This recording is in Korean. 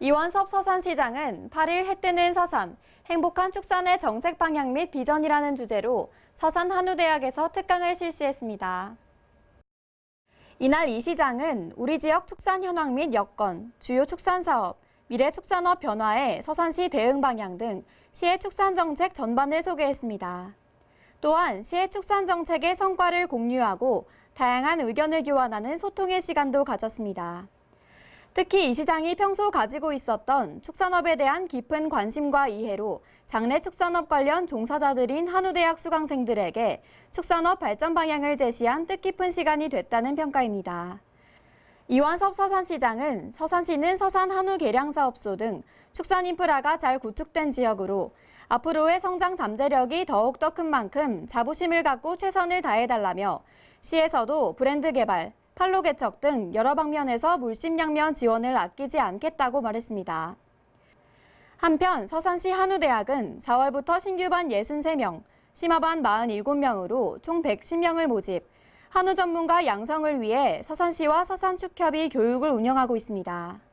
이원섭 서산시장은 8일 해 뜨는 서산, 행복한 축산의 정책 방향 및 비전이라는 주제로 서산 한우대학에서 특강을 실시했습니다. 이날 이 시장은 우리 지역 축산 현황 및 여건, 주요 축산 사업, 미래 축산업 변화에 서산시 대응 방향 등 시의 축산 정책 전반을 소개했습니다. 또한 시의 축산 정책의 성과를 공유하고 다양한 의견을 교환하는 소통의 시간도 가졌습니다. 특히 이 시장이 평소 가지고 있었던 축산업에 대한 깊은 관심과 이해로 장래 축산업 관련 종사자들인 한우대학 수강생들에게 축산업 발전 방향을 제시한 뜻깊은 시간이 됐다는 평가입니다. 이완섭 서산시장은 서산시는 서산 한우 개량 사업소 등 축산 인프라가 잘 구축된 지역으로 앞으로의 성장 잠재력이 더욱더 큰 만큼 자부심을 갖고 최선을 다해달라며 시에서도 브랜드 개발, 판로 개척 등 여러 방면에서 물심양면 지원을 아끼지 않겠다고 말했습니다. 한편 서산시 한우대학은 4월부터 신규반 63명, 심화반 47명으로 총 110명을 모집, 한우 전문가 양성을 위해 서산시와 서산축협이 교육을 운영하고 있습니다.